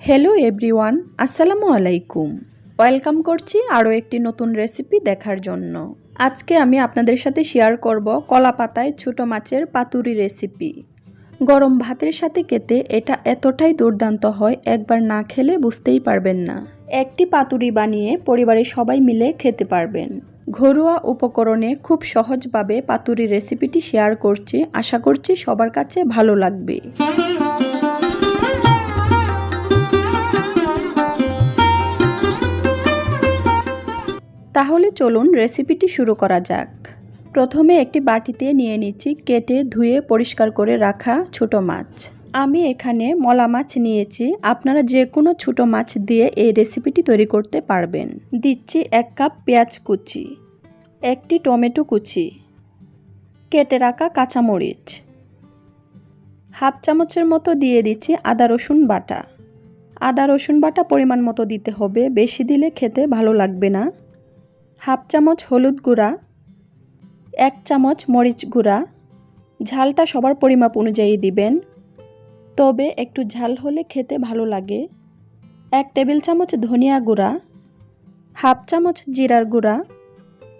Hello everyone আসসালামু আলাইকুম। Welcome করছি আরও একটি নতুন রেসিপি দেখার জন্য। আজকে আমি আপনাদের সাথে শেয়ার করব কলা পাতায় ছোটো মাছের পাতুরি রেসিপি গরম ভাতের সাথে খেতে এটা এতটাই দুর্দান্ত হয়, একবার না খেলে বুঝতেই পারবেন না। একটি পাতুরি বানিয়ে পরিবারের সবাই মিলে খেতে পারবেন। ঘরোয়া উপকরণে খুব সহজভাবে পাতুরি রেসিপিটি শেয়ার করছি। আশা করছি সবার কাছে ভালো লাগবে। তাহলে চলুন রেসিপিটি শুরু করা যাক। প্রথমে একটি বাটিতে নিয়ে নিচ্ছি কেটে ধুয়ে পরিষ্কার করে রাখা ছোট মাছ। আমি এখানে মলা মাছ নিয়েছি। আপনারা যে কোনো ছোটো মাছ দিয়ে এই রেসিপিটি তৈরি করতে পারবেন। দিচ্ছি এক কাপ পেঁয়াজ কুচি, একটি টমেটো কুচি, কেটে রাখা কাঁচামরিচ, হাফ চামচের মতো দিয়ে দিচ্ছি আদা রসুন বাটা। আদা রসুন বাটা পরিমাণ মতো দিতে হবে। বেশি দিলে খেতে ভালো লাগবে না। হাফ চামচ হলুদ গুঁড়া, এক চামচ মরিচ গুঁড়া। ঝালটা সবার পরিমাপ অনুযায়ী দিবেন। তবে একটু ঝাল হলে খেতে ভালো লাগে। এক টেবিল চামচ ধনিয়া গুঁড়া, হাফ চামচ জিরার গুঁড়া।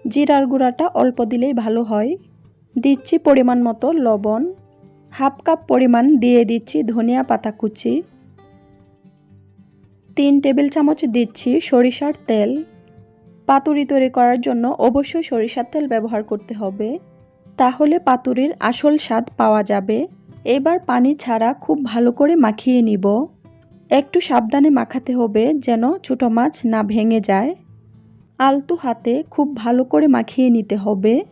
জিরার গুঁড়াটা অল্প দিলেই ভালো হয়। দিচ্ছি পরিমাণ মতো লবণ। হাফ কাপ পরিমাণ দিয়ে দিচ্ছি ধনিয়া পাতা কুচি। তিন টেবিল চামচ দিচ্ছি সরিষার তেল। পাতুরি তৈরি করার জন্য অবশ্যই সরিষার তেল ব্যবহার করতে হবে। তাহলে পাতুরির আসল স্বাদ পাওয়া যাবে। এবার পানি ছাড়া খুব ভালো করে মাখিয়ে নিব। একটু সাবধানে মাখাতে হবে যেন ছোটো মাছ না ভেঙে যায়। আলতু হাতে খুব ভালো করে মাখিয়ে নিতে হবে।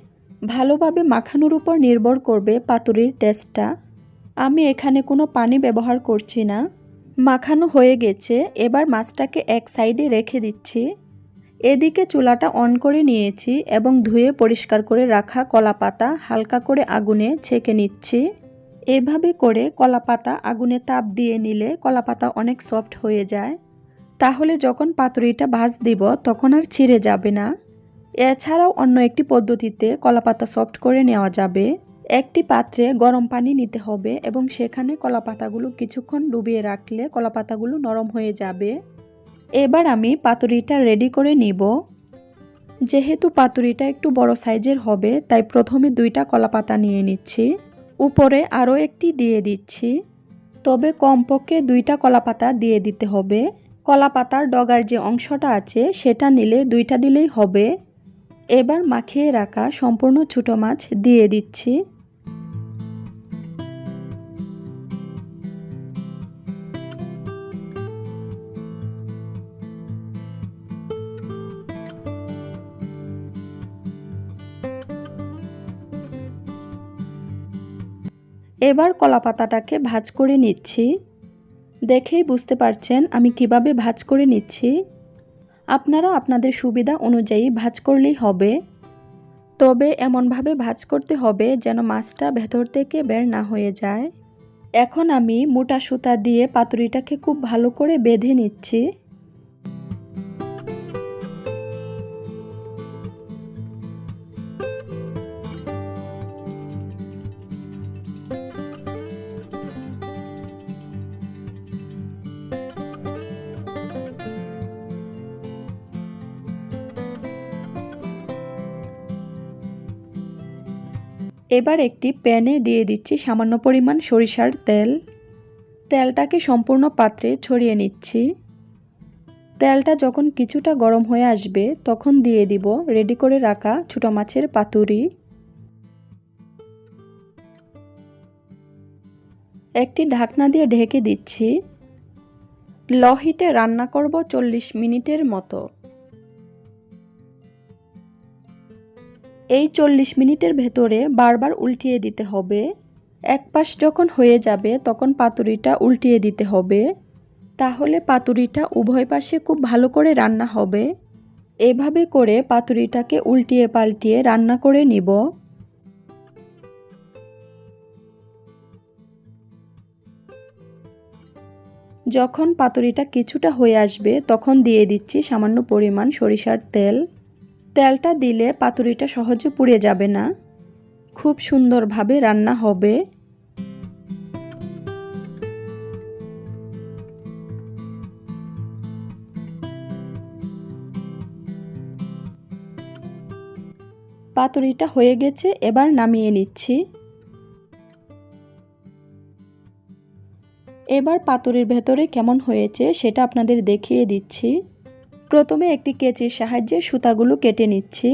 ভালোভাবে মাখানোর উপর নির্ভর করবে পাতুরির টেস্টটা। আমি এখানে কোনো পানি ব্যবহার করছি না। মাখানো হয়ে গেছে, এবার মাছটাকে এক সাইডে রেখে দিচ্ছি। এদিকে চুলাটা অন করে নিয়েছি এবং ধুয়ে পরিষ্কার করে রাখা কলা পাতা হালকা করে আগুনে ছেঁকে নিচ্ছি। এভাবে করে কলা পাতা আগুনে তাপ দিয়ে নিলে কলা পাতা অনেক সফট হয়ে যায়। তাহলে যখন পাতুরিটা ভাজ দিব, তখন আর ছিঁড়ে যাবে না। এছাড়াও অন্য একটি পদ্ধতিতে কলা পাতা সফট করে নেওয়া যাবে। একটি পাত্রে গরম পানি নিতে হবে এবং সেখানে কলা পাতাগুলো কিছুক্ষণ ডুবিয়ে রাখলে কলা পাতাগুলো নরম হয়ে যাবে। এবার আমি পাতুরিটা রেডি করে নিব। যেহেতু পাতুরিটা একটু বড় সাইজের হবে, তাই প্রথমে দুইটা কলা পাতা নিয়ে নিচ্ছি। উপরে আরও একটি দিয়ে দিচ্ছি। তবে কমপক্ষে দুইটা কলা পাতা দিয়ে দিতে হবে। কলা পাতার ডগার যে অংশটা আছে, সেটা নিলে দুইটা দিলেই হবে। এবার মাখিয়ে রাখা সম্পূর্ণ ছোটো মাছ দিয়ে দিচ্ছি। এবার কলা পাতাটাকে ভাজ করে নিচ্ছি। দেখেই বুঝতে পারছেন আমি কীভাবে ভাজ করে নিচ্ছি। আপনারা আপনাদের সুবিধা অনুযায়ী ভাজ করলেই হবে। তবে এমনভাবে ভাজ করতে হবে যেন মাছটা ভেতর থেকে বের না হয়ে যায়। এখন আমি মোটা সুতা দিয়ে পাতুরিটাকে খুব ভালো করে বেঁধে নিচ্ছি। এবার একটি প্যানে দিয়ে দিচ্ছি সামান্য পরিমাণ সরিষার তেল। তেলটাকে সম্পূর্ণ পাত্রে ছড়িয়ে নিচ্ছি। তেলটা যখন কিছুটা গরম হয়ে আসবে, তখন দিয়ে দিব রেডি করে রাখা ছোটো মাছের পাতুরি। একটি ঢাকনা দিয়ে ঢেকে দিচ্ছি। লহিটে রান্না করব চল্লিশ মিনিটের মতো। এই চল্লিশ মিনিটের ভেতরে বারবার উল্টিয়ে দিতে হবে। এক পাশ যখন হয়ে যাবে, তখন পাতুরিটা উল্টিয়ে দিতে হবে। তাহলে পাতুরিটা উভয় পাশে খুব ভালো করে রান্না হবে। এভাবে করে পাতুরিটাকে উল্টিয়ে পাল্টিয়ে রান্না করে নিব। যখন পাতুরিটা কিছুটা হয়ে আসবে, তখন দিয়ে দিচ্ছি সামান্য পরিমাণ সরিষার তেল। তেলটা দিলে পাতুরিটা সহজে পুড়ে যাবে না। খুব সুন্দরভাবে রান্না হবে। পাতুরিটা হয়ে গেছে, এবার নামিয়ে নিচ্ছি। এবার পাতুরির ভেতরে কেমন হয়েছে সেটা আপনাদের দেখিয়ে দিচ্ছি। প্রথমে একটি কেচির সাহায্যে সুতাগুলো কেটে নিচ্ছি।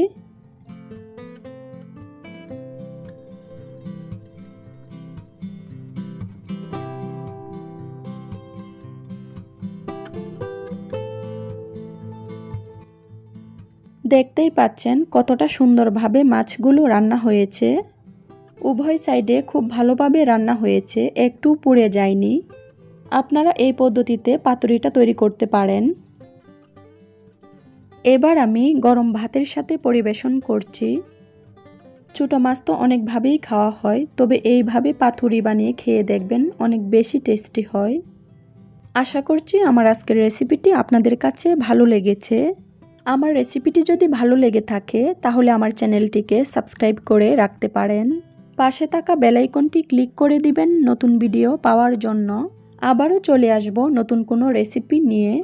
দেখতেই পাচ্ছেন কতটা সুন্দরভাবে মাছগুলো রান্না হয়েছে। উভয় সাইডে খুব ভালোভাবে রান্না হয়েছে, একটু পুড়ে যায়নি। আপনারা এই পদ্ধতিতে পাতুরিটা তৈরি করতে পারেন। এবার আমি গরম ভাতের সাথে পরিবেশন করছি। ছোটো মাছ তো অনেকভাবেই খাওয়া হয়, তবে এইভাবে পাথুরি বানিয়ে খেয়ে দেখবেন অনেক বেশি টেস্টি হয়। আশা করছি আমার আজকের রেসিপিটি আপনাদের কাছে ভালো লেগেছে। আমার রেসিপিটি যদি ভালো লেগে থাকে, তাহলে আমার চ্যানেলটিকে সাবস্ক্রাইব করে রাখতে পারেন। পাশে থাকা বেলাইকনটি ক্লিক করে দিবেন নতুন ভিডিও পাওয়ার জন্য। আবারও চলে আসব নতুন কোনো রেসিপি নিয়ে।